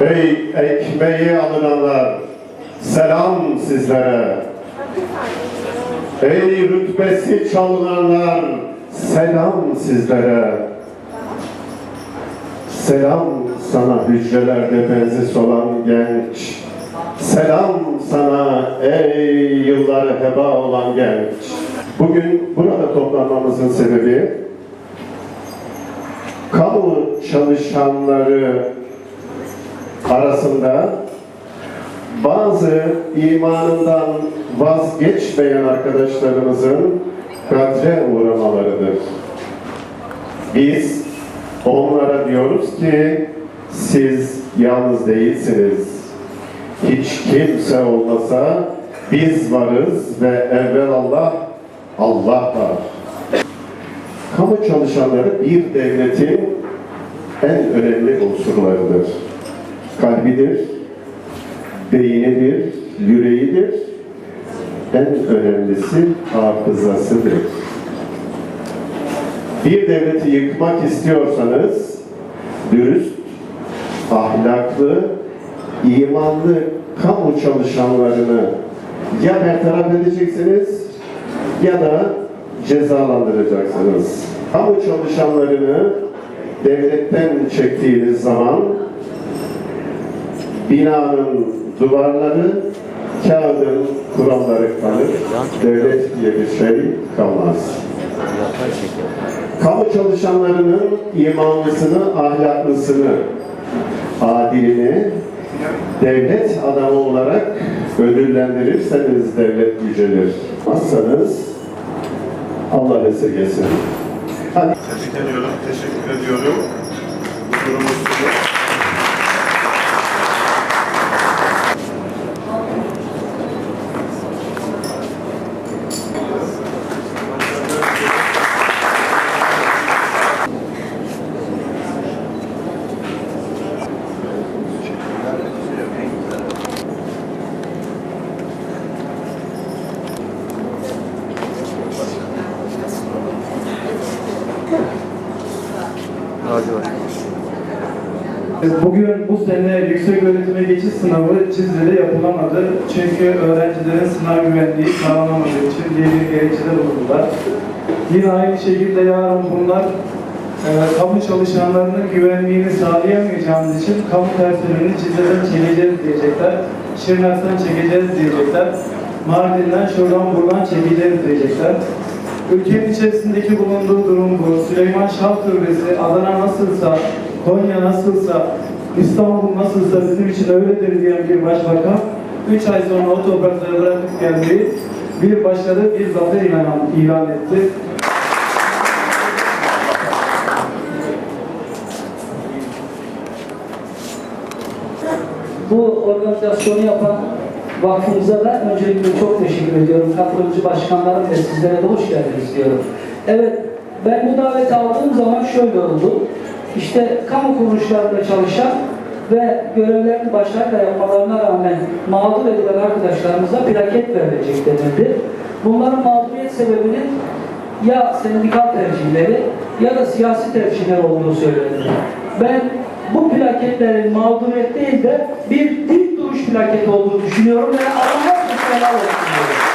Ey ekmeği alınanlar, selam sizlere. Ey rütbesi çalınanlar, selam sizlere. Selam sana hücrelerde benzi olan genç. Selam sana ey yılları heba olan genç. Bugün burada toplanmamızın sebebi kamu çalışanları arasında bazı imanından vazgeçmeyen arkadaşlarımızın kadre uğramalarıdır. Biz onlara diyoruz ki siz yalnız değilsiniz. Hiç kimse olmasa biz varız ve evvel Allah, Allah var. Kamu çalışanları bir devletin en önemli unsurlarıdır. Kalbidir, beynidir, yüreğidir, en önemlisi hafızasıdır. Bir devleti yıkmak istiyorsanız dürüst, ahlaklı, imanlı kamu çalışanlarını ya bertaraf edeceksiniz ya da cezalandıracaksınız. Kamu çalışanlarını devletten çektiğiniz zaman binanın duvarları, kağıdın kuralları kalır. Devlet diye bir şey kalmaz. Kamu çalışanlarının imanlısını, ahlaklısını, adilini devlet adamı olarak ödüllendirirseniz devlet yücelir. Azsanız Allah esirgesin. Hadi. Tebrik ediyorum, teşekkür ediyorum. Huzurumuzda. Bugün bu sene yüksek öğretime geçiş sınavı Cizre'de yapılamadı. Çünkü öğrencilerin sınav güvenliği sağlanamadığı için diye bir gerekçede bulundular. Yine aynı şekilde yarın bunlar e, kamu çalışanlarının güvenliğini sağlayamayacağımız için kamu personelini Cizre'den çekeceğiz diyecekler. Şırnak'tan çekeceğiz diyecekler. Mardin'den şuradan buradan çekeceğiz diyecekler. Ülkenin içerisindeki bulunduğu durum bu. Süleyman Şah Türbesi, Adana nasılsa, Konya nasılsa, İstanbul nasılsa bizim için öyledir diyen bir başbakan, 3 ay sonra o toprakları bırakıp geldi, bir başarı, bir zafer ilan, ilan etti. Bu organizasyonu yapan vakfımıza da öncelikle çok teşekkür ediyorum. Katılımcı başkanlarım ve sizlere de hoş geldiniz diyorum. Evet, ben bu daveti aldığım zaman şöyle oldu. İşte kamu kuruluşlarında çalışan ve görevlerini başarıyla yapmalarına rağmen mağdur edilen arkadaşlarımıza plaket verilecek denildi. Bunların mağduriyet sebebinin ya sendikal tercihleri ya da siyasi tercihler olduğu söylenir. Ben bu plaketlerin mağduriyet değil de bir dik duruş plaketi olduğunu düşünüyorum ve Allah'a helal olsun diyorum.